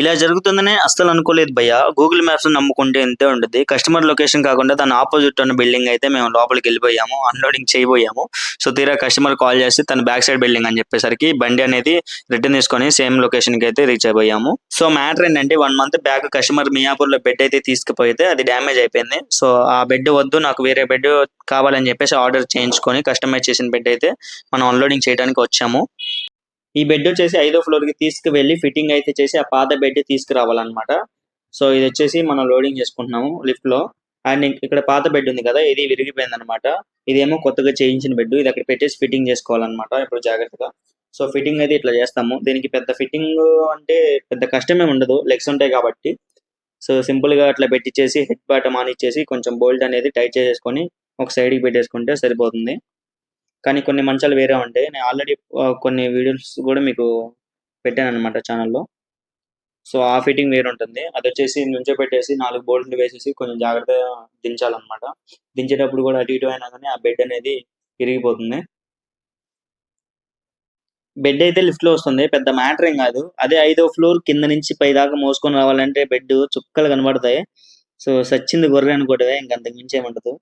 ఇలా జరుగుతుందనే అస్సలు అనుకోలేదు భయ్య. గూగుల్ మ్యాప్స్ నమ్ముకుంటే ఇంతే ఉంటుంది కస్టమర్ లొకేషన్ కాకుండా దాని ఆపోజిట్ ఉన్న బిల్డింగ్ అయితే మేము లోపలికి వెళ్ళిపోయాము అన్లోడింగ్ చేయబోయాము. సో తీరా కస్టమర్ కాల్ చేసి తన బ్యాక్ సైడ్ బిల్డింగ్ అని చెప్పేసరికి బండి అనేది రిటర్న్ తీసుకొని సేమ్ లొకేషన్కి అయితే రీచ్ అయిపోయాము. సో మ్యాటర్ ఏంటంటే వన్ మంత్ బ్యాక్ కస్టమర్ మియాపూర్లో బెడ్ అయితే తీసుకుపోయితే అది డ్యామేజ్ అయిపోయింది. సో ఆ బెడ్ వద్దు నాకు వేరే బెడ్ కావాలని చెప్పేసి ఆర్డర్ చేయించుకొని కస్టమైజ్ చేసిన బెడ్ అయితే మనం అన్లోడింగ్ చేయడానికి వచ్చాము. ఈ బెడ్ వచ్చేసి ఐదో ఫ్లోర్కి తీసుకువెళ్ళి ఫిట్టింగ్ అయితే చేసి ఆ పాత బెడ్ తీసుకురావాలన్నమాట. సో ఇది వచ్చేసి మనం లోడింగ్ చేసుకుంటున్నాము లిఫ్ట్లో అండ్ ఇక్కడ పాత బెడ్ ఉంది కదా ఇది విరిగిపోయింది అనమాట ఇదేమో కొత్తగా చేయించిన బెడ్ ఇది అక్కడ పెట్టేసి ఫిట్టింగ్ చేసుకోవాలన్నమాట ఇప్పుడు జాగ్రత్తగా. సో ఫిట్టింగ్ అయితే ఇట్లా చేస్తాము. దీనికి పెద్ద ఫిట్టింగ్ అంటే పెద్ద కష్టమే ఉండదు లెగ్స్ ఉంటాయి కాబట్టి. సో సింపుల్గా అట్లా పెట్టించేసి హెడ్ బాటమ్ ఆన్ ఇచ్చేసి కొంచెం బోల్ట్ అనేది టైట్ చేసేసుకొని ఒక సైడ్కి పెట్టేసుకుంటే సరిపోతుంది. కానీ కొన్ని మంచాలు వేరే ఉంటాయి నేను ఆల్రెడీ కొన్ని వీడియోస్ కూడా మీకు పెట్టాను అనమాట ఛానల్లో సో ఆ ఫిట్టింగ్ వేరే ఉంటుంది. అది వచ్చేసి నుంచో పెట్టేసి నాలుగు బోల్ట్లు వేసేసి కొంచెం జాగ్రత్తగా దించాలన్నమాట. దించేటప్పుడు కూడా అటు ఇటు అయినా కానీ ఆ బెడ్ అనేది విరిగిపోతుంది బెడ్ అయితే లిఫ్ట్లో వస్తుంది. పెద్ద మ్యాటర్ ఏం కాదు. అదే ఐదో ఫ్లోర్ కింద నుంచి పై దాకా మోసుకొని రావాలంటే బెడ్ చుక్కలు కనబడతాయి. సో సచ్చింది గొర్రె అనుకోవటమే ఇంకంతకు మించి ఏమంటదు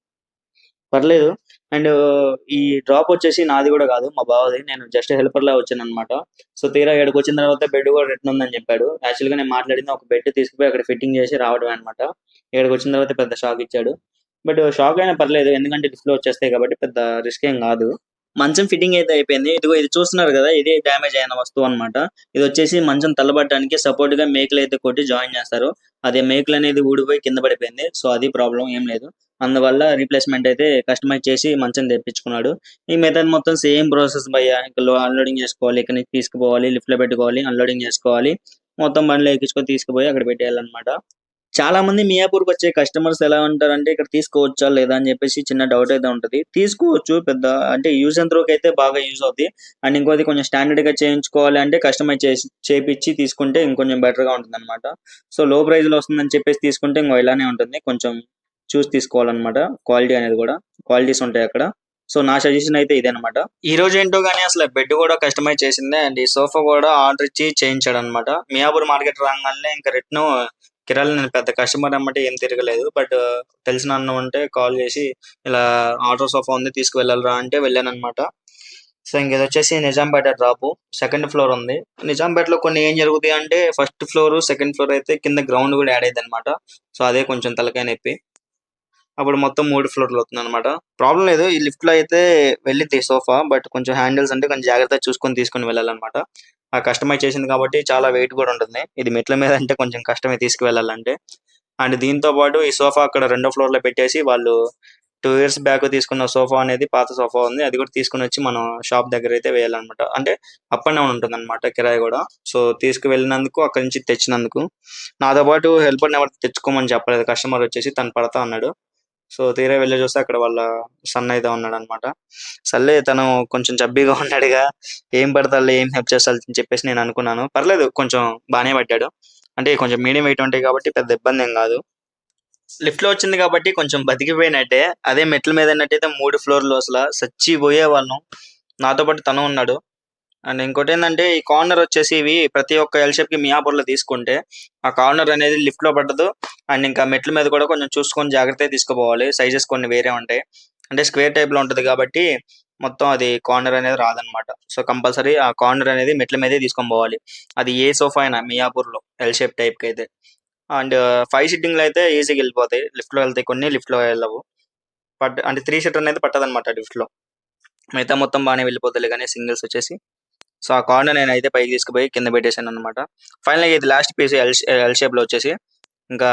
పర్లేదు. అండ్ ఈ డ్రాప్ వచ్చేసి నాది కూడా కాదు మా బావది. నేను జస్ట్ హెల్పర్ లా వచ్చాను అనమాట సో తీరా ఇక్కడికి వచ్చిన తర్వాత బెడ్ కూడా రిటర్న్ ఉందని చెప్పాడు. యాక్చువల్గా నేను మాట్లాడింది ఒక బెడ్ తీసుకుపోయి అక్కడ ఫిట్టింగ్ చేసి రావడం అనమాట ఇక్కడికి వచ్చిన తర్వాత పెద్ద షాక్ ఇచ్చాడు. బట్ షాక్ అయినా పర్లేదు. ఎందుకంటే డిస్ప్లే వచ్చేస్తాయి కాబట్టి పెద్ద రిస్క్ ఏం కాదు. మంచం ఫిట్టింగ్ అయితే అయిపోయింది. ఇదిగో ఇది చూస్తున్నారు కదా ఇది డ్యామేజ్ అయిన వస్తువు అన్నమాట. ఇది వచ్చేసి మంచం తల్లబడడానికి సపోర్ట్గా మేకులు అయితే కొట్టి జాయిన్ చేస్తారు. అదే మేకులు అనేది ఊడిపోయి కింద పడిపోయింది. సో అది ప్రాబ్లం ఏం లేదు. అందువల్ల రీప్లేస్మెంట్ అయితే కస్టమైజ్ చేసి మంచం తెప్పించుకున్నాడు. ఈ మెథడ్ మొత్తం సేమ్ ప్రాసెస్ భయ్య. అన్లోడింగ్ చేసుకోవాలి ఇక్కడ నుంచి తీసుకుపోవాలి లిఫ్ట్లో పెట్టుకోవాలి అన్లోడింగ్ చేసుకోవాలి. మొత్తం బండ్లు ఎక్కించుకొని తీసుకుపోయి అక్కడ పెట్టేయాలన్నమాట. చాలా మంది మియాపూర్కి వచ్చే కస్టమర్స్ ఎలా ఉంటారంటే ఇక్కడ తీసుకోవచ్చా లేదా అని చెప్పేసి చిన్న డౌట్ అయితే ఉంటది. తీసుకోవచ్చు పెద్ద అంటే యూజ్ అండ్ త్రోకి అయితే బాగా యూజ్ అవుతుంది అండ్ ఇంకోది కొంచెం స్టాండర్డ్గా చేయించుకోవాలి అంటే కస్టమైజ్ చేసి చేపించి తీసుకుంటే ఇంకొంచెం బెటర్గా ఉంటుంది అనమాట సో లో ప్రైస్లో వస్తుందని చెప్పేసి తీసుకుంటే ఇంకో ఇలానే ఉంటుంది. కొంచెం చూసి తీసుకోవాలన్నమాట. క్వాలిటీ అనేది కూడా క్వాలిటీస్ ఉంటాయి అక్కడ. సో నా సజెషన్ అయితే ఇదే అనమాట ఈ రోజు ఏంటో కానీ అసలు బెడ్ కూడా కస్టమైజ్ చేసిందే అండ్. ఈ సోఫా కూడా ఆర్డర్ ఇచ్చి చేయించాడు అనమాట మియాపూర్ మార్కెట్ రాగానే ఇంకా రిటర్న్ కిరాలు నేను పెద్ద కస్టమర్ అన్నమాట ఏం తిరగలేదు. బట్ uh, తెలిసిన అన్న ఉంటే కాల్ చేసి ఇలా ఆర్డర్ సోఫా ఉంది తీసుకువెళ్ళాలరా అంటే వెళ్ళాను అనమాట సో ఇంక ఇది వచ్చేసి నిజాంపేట డ్రాపు. సెకండ్ ఫ్లోర్ ఉంది. నిజాంపేటలో కొన్ని ఏం జరుగుతాయి అంటే ఫస్ట్ ఫ్లోర్ సెకండ్ ఫ్లోర్ అయితే కింద గ్రౌండ్ కూడా యాడ్ అయింది అనమాట సో అదే కొంచెం తలకాయ నొప్పి. అప్పుడు మొత్తం మూడు ఫ్లోర్లు అవుతుంది అనమాట ప్రాబ్లం లేదు. ఈ లిఫ్ట్లో అయితే వెళ్ళింది సోఫా బట్ కొంచెం హ్యాండిల్స్ అంటే కొంచెం జాగ్రత్తగా చూసుకొని తీసుకొని వెళ్ళాలన్నమాట. ఆ కస్టమైజ్ చేసింది కాబట్టి చాలా వెయిట్ కూడా ఉంటుంది. ఇది మెట్ల మీద అంటే కొంచెం కష్టమే తీసుకువెళ్ళాలంటే. అండ్ దీంతో పాటు ఈ సోఫా అక్కడ రెండో ఫ్లోర్లో పెట్టేసి వాళ్ళు టూ ఇయర్స్ బ్యాక్ తీసుకున్న సోఫా అనేది పాత సోఫా ఉంది. అది కూడా తీసుకుని వచ్చి మనం షాప్ దగ్గర అయితే వేయాలన్నమాట. అంటే అప్ అండ్ డౌన్ ఉంటుంది అనమాట కిరాయి కూడా. సో తీసుకువెళ్ళినందుకు అక్కడి నుంచి తెచ్చినందుకు. నాతో పాటు హెల్పర్ని ఎవరు తెచ్చుకోమని చెప్పలేదు. కస్టమర్ వచ్చేసి తను పడతా అన్నాడు. సో తీరా వెళ్ళి చూస్తే అక్కడ వాళ్ళ సన్ అయితే ఉన్నాడు అనమాట సర్లే తను కొంచెం జబ్బీగా ఉన్నాడుగా. ఏం పడతాడు ఏం హెల్ప్ చేస్తాడు అని చెప్పేసి నేను అనుకున్నాను. పర్లేదు కొంచెం బాగానే పడ్డాడు. అంటే కొంచెం మీడియం వెయిట్ ఉంటాయి కాబట్టి పెద్ద ఇబ్బంది ఏం కాదు. లిఫ్ట్లో వచ్చింది కాబట్టి కొంచెం బతికిపోయినట్టే. అదే మెట్ల మీద అయితే మూడు ఫ్లోర్లు అసలు చచ్చిపోయే వాళ్ళం నాతో పాటు తను ఉన్నాడు. అండ్ ఇంకోటి ఏంటంటే ఈ కార్నర్ వచ్చేసి ఇవి ప్రతి ఒక్క ఎల్ షేప్కి మియాపూర్లో తీసుకుంటే ఆ కార్నర్ అనేది లిఫ్ట్లో పడదు. అండ్ ఇంకా మెట్ల మీద కూడా కొంచెం చూసుకొని జాగ్రత్తగా తీసుకుపోవాలి. సైజెస్ కొన్ని వేరే ఉంటాయి. అంటే స్క్వేర్ టైప్లో ఉంటది కాబట్టి మొత్తం అది కార్నర్ అనేది రాదనమాట. సో కంపల్సరీ ఆ కార్నర్ అనేది మెట్ల మీదే తీసుకొని పోవాలి. అది ఏ సోఫా అయినా మియాపూర్లో ఎల్ షేప్ టైప్కి అయితే. అండ్ ఫైవ్ సిట్టింగ్లో అయితే ఈజీగా వెళ్ళిపోతాయి. లిఫ్ట్లో వెళ్తాయి. కొన్ని లిఫ్ట్లో వెళ్ళవు. పట్ అంటే త్రీ సీటర్ అనేది పట్టదనమాట లిఫ్ట్లో మిగతా మొత్తం బాగానే వెళ్ళిపోతుంది కానీ సింగిల్స్ వచ్చేసి. సో ఆ కార్నర్ నేను అయితే పైకి తీసుకుపోయి కింద పెట్టేశాను అనమాట ఫైనల్గా ఇది లాస్ట్ పీస్ ఎల్ ఎల్ షేప్లో వచ్చేసి ఇంకా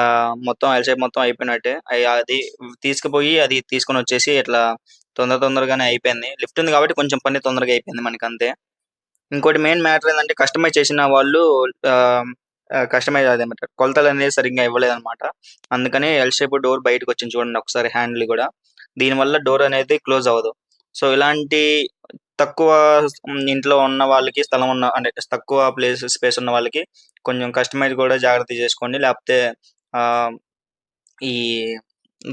మొత్తం ఎల్ షేప్ మొత్తం అయిపోయినట్టే. అది తీసుకుపోయి అది తీసుకొని వచ్చేసి ఇట్లా తొందర తొందరగానే అయిపోయింది. లిఫ్ట్ ఉంది కాబట్టి కొంచెం పని తొందరగా అయిపోయింది మనకి అంతే ఇంకోటి మెయిన్ మ్యాటర్ ఏంటంటే కస్టమైజ్ చేసిన వాళ్ళు కస్టమైజ్ అదేమంటారు కొలతలు అనేది సరిగ్గా ఇవ్వలేదు అనమాట అందుకని ఎల్ షేప్ డోర్ బయటకు వచ్చింది చూడండి ఒకసారి హ్యాండిల్ కూడా. దీనివల్ల డోర్ అనేది క్లోజ్ అవ్వదు. సో ఇలాంటి తక్కువ ఇంట్లో ఉన్న వాళ్ళకి స్థలం ఉన్న అంటే తక్కువ ప్లేస్ స్పేస్ ఉన్న వాళ్ళకి కొంచెం కస్టమైజ్ కూడా జాగ్రత్త చేసుకోండి. లేకపోతే ఆ ఈ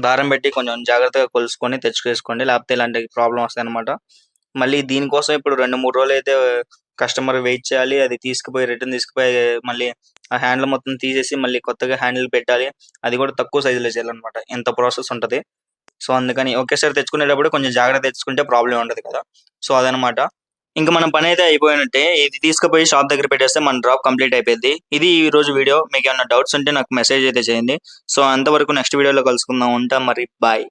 దారం పెట్టి కొంచెం జాగ్రత్తగా కొలుసుకొని తెచ్చుకేసుకోండి. లేకపోతే ఇలాంటి ప్రాబ్లం వస్తాయి అనమాట మళ్ళీ దీనికోసం ఇప్పుడు రెండు మూడు రోజులు అయితే కస్టమర్ వెయిట్ చేయాలి. అది తీసుకుపోయి రిటర్న్ తీసుకుపోయి మళ్ళీ ఆ హ్యాండిల్ మొత్తం తీసేసి మళ్ళీ కొత్తగా హ్యాండిల్ పెట్టాలి. అది కూడా తక్కువ సైజులో చేయాలన్నమాట. ఎంత ప్రాసెస్ ఉంటది. సో అందుకని ఒకేసారి తెచ్చుకునేటప్పుడు కొంచెం జాగ్రత్త తెచ్చుకుంటే ప్రాబ్లం ఉండదు కదా. సో అదనమాట. ఇంకా మనం పని అయితే అయిపోయినట్టే ఇది తీసుకుపోయి షాప్ దగ్గర పెట్టేస్తే మన డ్రాప్ కంప్లీట్ అయిపోయింది ఇది ఈ రోజు వీడియో. మీకు ఏమైనా డౌట్స్ ఉంటే నాకు మెసేజ్ అయితే చేయండి. సో అంతవరకు నెక్స్ట్ వీడియోలో కలుసుకుందాం. ఉంటాం మరి. బాయ్